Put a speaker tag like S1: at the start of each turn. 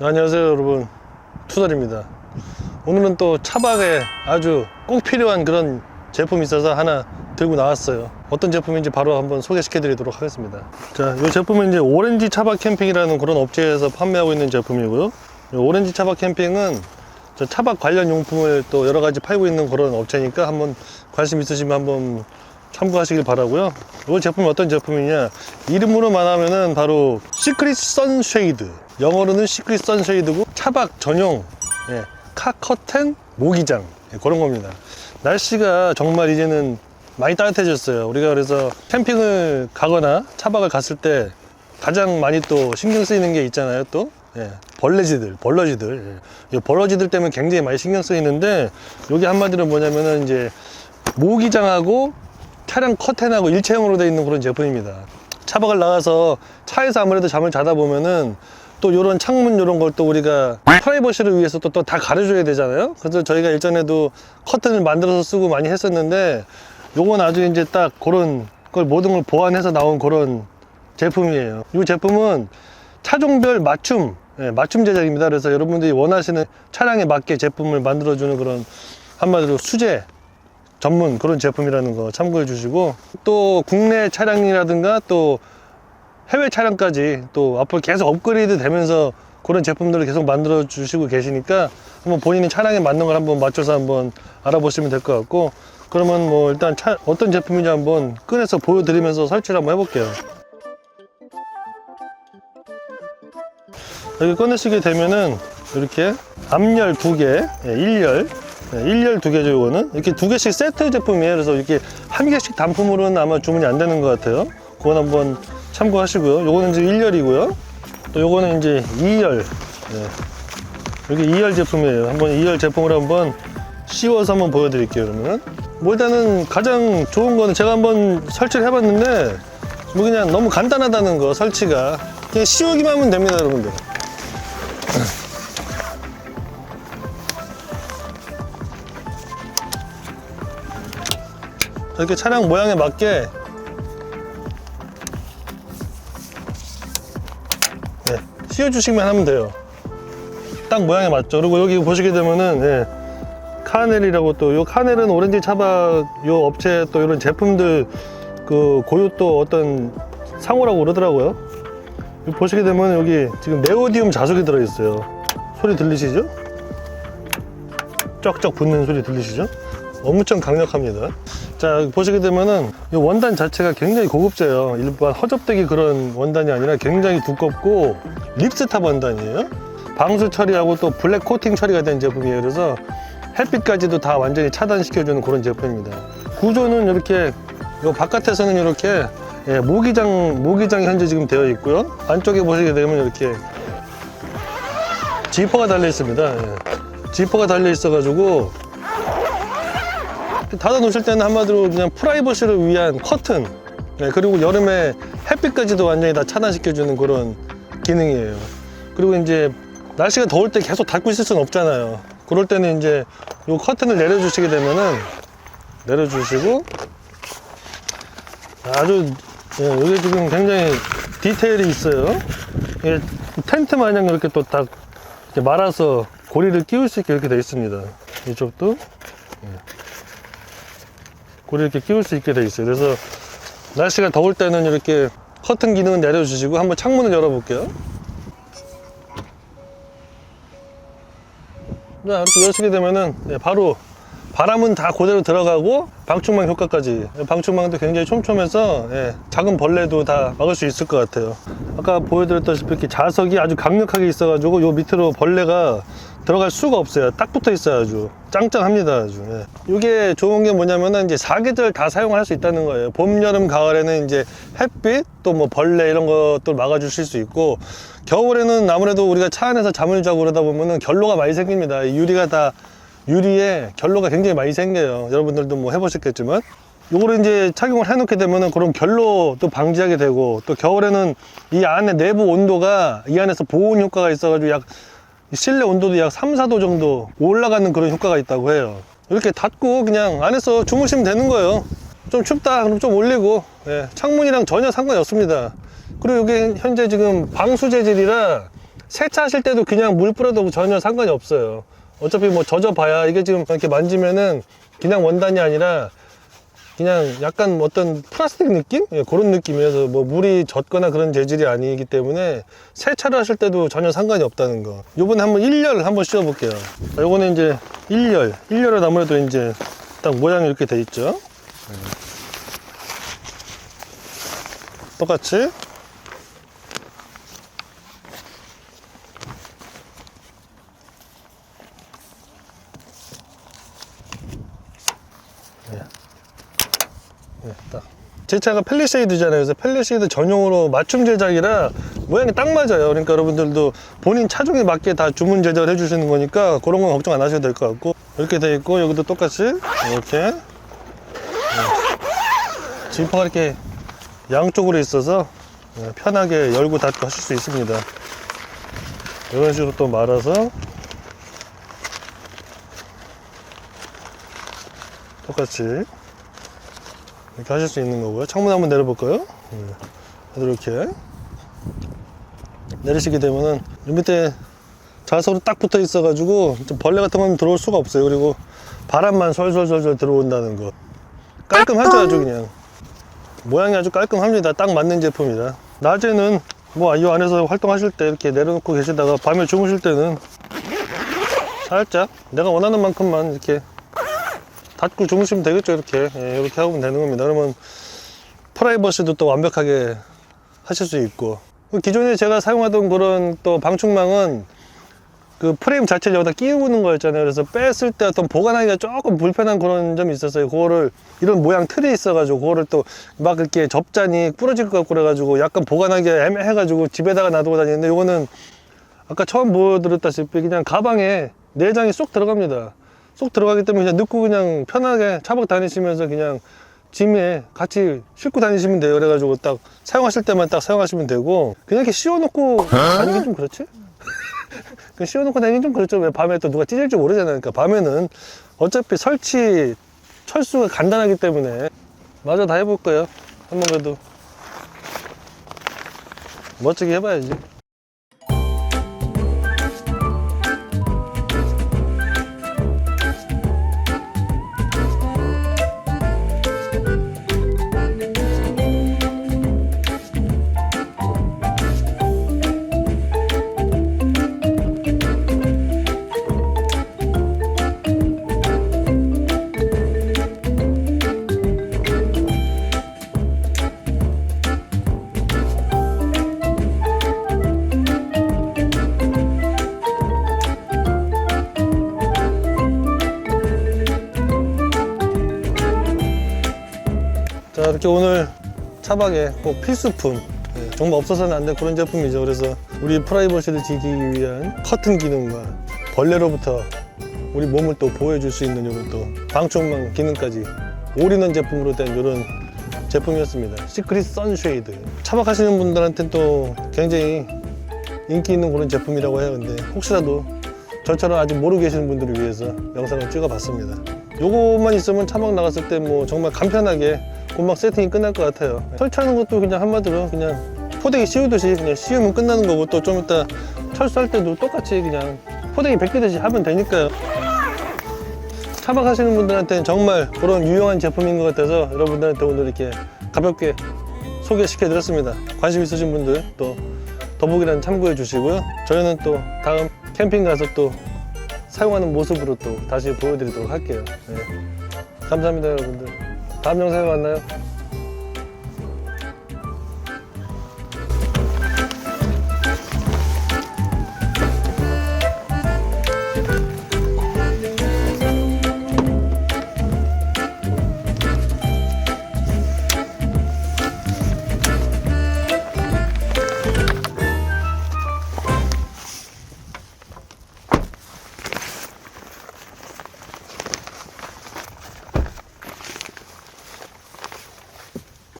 S1: 안녕하세요 여러분 투덜입니다 오늘은 또 차박에 아주 꼭 필요한 그런 제품이 있어서 하나 들고 나왔어요 어떤 제품인지 바로 한번 소개시켜 드리도록 하겠습니다 자이 제품은 이제 오렌지 차박 캠핑이라는 그런 업체에서 판매하고 있는 제품이고요 이 오렌지 차박 캠핑은 저 차박 관련 용품을 또 여러 가지 팔고 있는 그런 업체니까 한번 관심 있으시면 한번 참고하시길 바라고요. 이 제품이 어떤 제품이냐? 이름으로만 하면은 바로 시크릿 선쉐이드. 영어로는 시크릿 선쉐이드고 차박 전용 예, 카커텐 모기장 예, 그런 겁니다. 날씨가 정말 이제는 많이 따뜻해졌어요. 우리가 그래서 캠핑을 가거나 차박을 갔을 때 가장 많이 또 신경 쓰이는 게 있잖아요. 또 예, 벌레지들, 벌러지들. 예. 이 벌러지들 때문에 굉장히 많이 신경 쓰이는데 여기 한마디로 뭐냐면은 이제 모기장하고 차량 커튼하고 일체형으로 되어 있는 그런 제품입니다. 차박을 나가서 차에서 아무래도 잠을 자다 보면은 또 이런 창문 이런 걸 또 우리가 프라이버시를 위해서 또 다 가려줘야 되잖아요. 그래서 저희가 일전에도 커튼을 만들어서 쓰고 많이 했었는데 요건 아주 이제 딱 그런 걸 모든 걸 보완해서 나온 그런 제품이에요. 이 제품은 차종별 맞춤, 예, 맞춤 제작입니다. 그래서 여러분들이 원하시는 차량에 맞게 제품을 만들어주는 그런 한마디로 수제 전문 그런 제품이라는 거 참고해 주시고 또 국내 차량이라든가 또 해외 차량까지 또 앞으로 계속 업그레이드 되면서 그런 제품들을 계속 만들어 주시고 계시니까 한번 본인이 차량에 맞는 걸 한번 맞춰서 한번 알아보시면 될 것 같고 그러면 뭐 일단 차, 어떤 제품인지 한번 꺼내서 보여드리면서 설치를 한번 해볼게요 여기 꺼내시게 되면은 이렇게 앞열 두개 예, 1열 네, 1열 두 개죠, 이거는. 이렇게 두 개씩 세트 제품이에요. 그래서 이렇게 한 개씩 단품으로는 아마 주문이 안 되는 것 같아요. 그건 한번 참고하시고요. 요거는 이제 1열이고요. 또 요거는 이제 2열. 네. 여기 2열 제품이에요. 한번 2열 제품을 한번 씌워서 한번 보여드릴게요, 그러면. 뭐 일단은 가장 좋은 거는 제가 한번 설치를 해봤는데 뭐 그냥 너무 간단하다는 거, 설치가. 그냥 씌우기만 하면 됩니다, 여러분들. 이렇게 차량 모양에 맞게 네, 씌워주시기만 하면 돼요. 딱 모양에 맞죠. 그리고 여기 보시게 되면은 예, 카넬이라고 또요 카넬은 오렌지 차박 요 업체 또 이런 제품들 그 고유 또 어떤 상호라고 그러더라고요. 보시게 되면 여기 지금 네오디움 자석이 들어있어요. 소리 들리시죠? 쩍쩍 붙는 소리 들리시죠? 엄청 강력합니다. 자 보시게 되면은 이 원단 자체가 굉장히 고급져요. 일반 허접되기 그런 원단이 아니라 굉장히 두껍고 립스탑 원단이에요. 방수 처리하고 또 블랙 코팅 처리가 된 제품이에요. 그래서 햇빛까지도 다 완전히 차단시켜주는 그런 제품입니다. 구조는 이렇게 요 바깥에서는 이렇게 예, 모기장 모기장이 현재 지금 되어 있고요. 안쪽에 보시게 되면 이렇게 지퍼가 달려 있습니다. 예. 지퍼가 달려 있어 가지고 닫아 놓으실 때는 한마디로 그냥 프라이버시를 위한 커튼. 네, 그리고 여름에 햇빛까지도 완전히 다 차단시켜주는 그런 기능이에요. 그리고 이제 날씨가 더울 때 계속 닫고 있을 수는 없잖아요. 그럴 때는 이제 이 커튼을 내려주시게 되면은 내려주시고 아주 예, 여기 지금 굉장히 디테일이 있어요. 이게 텐트 마냥 이렇게 또 딱 말아서 고리를 끼울 수 있게 이렇게 되어 있습니다. 이쪽도 고리 이렇게 끼울 수 있게 돼 있어요. 그래서 날씨가 더울 때는 이렇게 커튼 기능은 내려주시고 한번 창문을 열어볼게요. 자, 이렇게 여시게 되면은 네, 바로 바람은 다 그대로 들어가고 방충망 효과까지 방충망도 굉장히 촘촘해서 예, 작은 벌레도 다 막을 수 있을 것 같아요 아까 보여드렸다시피 이렇게 자석이 아주 강력하게 있어 가지고 요 밑으로 벌레가 들어갈 수가 없어요 딱 붙어 아주 짱짱합니다 아주 예. 이게 좋은 게 뭐냐면은 이제 사계절 다 사용할 수 있다는 거예요 봄 여름 가을에는 이제 햇빛 또 뭐 벌레 이런 것들 막아주실 수 있고 겨울에는 아무래도 우리가 차 안에서 잠을 자고 그러다 보면은 결로가 많이 생깁니다 이 유리가 다 유리에 결로가 굉장히 많이 생겨요. 여러분들도 뭐 해보셨겠지만. 요거를 이제 착용을 해 놓게 되면은 그런 결로도 방지하게 되고 또 겨울에는 이 안에 내부 온도가 이 안에서 보온 효과가 있어 가지고 약 실내 온도도 약 3, 4도 정도 올라가는 그런 효과가 있다고 해요. 이렇게 닫고 그냥 안에서 주무시면 되는 거예요. 좀 춥다 그럼 좀 올리고 예, 창문이랑 전혀 상관이 없습니다. 그리고 이게 현재 지금 방수 재질이라 세차하실 때도 그냥 물 뿌려도 전혀 상관이 없어요. 어차피 뭐 젖어봐야 이게 지금 이렇게 만지면은 그냥 원단이 아니라 그냥 약간 어떤 플라스틱 느낌? 예, 그런 느낌이어서 뭐 물이 젖거나 그런 재질이 아니기 때문에 세차를 하실 때도 전혀 상관이 없다는 거. 요번에 한번 1열 한번 씌워 볼게요. 자, 요거는 이제 1열. 1열은 아무래도 이제 딱 모양이 이렇게 돼 있죠. 예. 똑같이 네, 딱. 제 차가 펠리세이드잖아요. 그래서 펠리세이드 전용으로 맞춤 제작이라 모양이 딱 맞아요. 그러니까 여러분들도 본인 차종에 맞게 다 주문 제작을 해주시는 거니까 그런 건 걱정 안 하셔도 될 것 같고 이렇게 돼 있고 여기도 똑같이 이렇게 네. 지퍼가 이렇게 양쪽으로 있어서 네, 편하게 열고 닫고 하실 수 있습니다. 이런 식으로 또 말아서 똑같이 이렇게 하실 수 있는 거고요. 창문 한번 내려볼까요? 네. 이렇게 내리시게 되면은 이 밑에 자석으로 딱 붙어 있어가지고 좀 벌레 같은 건 들어올 수가 없어요. 그리고 바람만 솔솔솔솔 들어온다는 거. 깔끔하죠, 아주 그냥. 모양이 아주 깔끔합니다. 딱 맞는 제품이다. 낮에는 뭐 이 안에서 활동하실 때 이렇게 내려놓고 계시다가 밤에 주무실 때는 살짝 내가 원하는 만큼만 이렇게 닫고 주무시면 되겠죠 이렇게. 예, 이렇게 하면 되는 겁니다. 그러면 프라이버시도 또 완벽하게 하실 수 있고. 기존에 제가 사용하던 그런 또 방충망은 그 프레임 자체를 여기다 끼우는 거였잖아요. 그래서 뺐을 때 어떤 보관하기가 조금 불편한 그런 점이 있었어요. 그거를 이런 모양 틀이 있어 가지고 그거를 또 막 이렇게 접자니 부러질 것 같고 그래 가지고 약간 보관하기가 애매해 가지고 집에다가 놔두고 다니는데 이거는 아까 처음 보여드렸다시피 그냥 가방에 내장이 쏙 들어갑니다. 쏙 들어가기 때문에 그냥 넣고 그냥 편하게 차박 다니시면서 그냥 짐에 같이 싣고 다니시면 돼요. 그래가지고 딱 사용하실 때만 딱 사용하시면 되고 그냥 이렇게 씌워놓고 다니긴 좀 그렇지? 그냥 씌워놓고 다니긴 좀 그렇죠. 왜 밤에 또 누가 찢을지 모르잖아요. 그러니까 밤에는 어차피 설치 철수가 간단하기 때문에 마저 다 해볼 거예요. 한번 그래도 멋지게 해봐야지. 자 이렇게 오늘 차박에 꼭 필수품. 예, 정말 없어서는 안 될 그런 제품이죠. 그래서 우리 프라이버시를 지키기 위한 커튼 기능과 벌레로부터 우리 몸을 또 보호해줄 수 있는 이런 또 방충망 기능까지 올인원 제품으로 된 이런 제품이었습니다. 시크릿 선쉐이드. 차박하시는 분들한테 또 굉장히 인기 있는 그런 제품이라고 해요. 근데 혹시라도 저처럼 아직 모르고 계시는 분들을 위해서 영상을 찍어봤습니다. 요것만 있으면 차박 나갔을 때 뭐 정말 간편하게 금방 세팅이 끝날 것 같아요. 설치하는 것도 그냥 한마디로 그냥 포대기 씌우듯이 그냥 씌우면 끝나는 거고 또 좀 이따 철수할 때도 똑같이 그냥 포대기 벗기듯이 하면 되니까요. 차박하시는 분들한테는 정말 그런 유용한 제품인 것 같아서 여러분들한테 오늘 이렇게 가볍게 소개시켜 드렸습니다. 관심 있으신 분들 또 더보기란 참고해 주시고요. 저희는 또 다음 캠핑 가서 또 사용하는 모습으로 또 다시 보여드리도록 할게요. 네. 감사합니다 여러분들 다음 영상에 만나요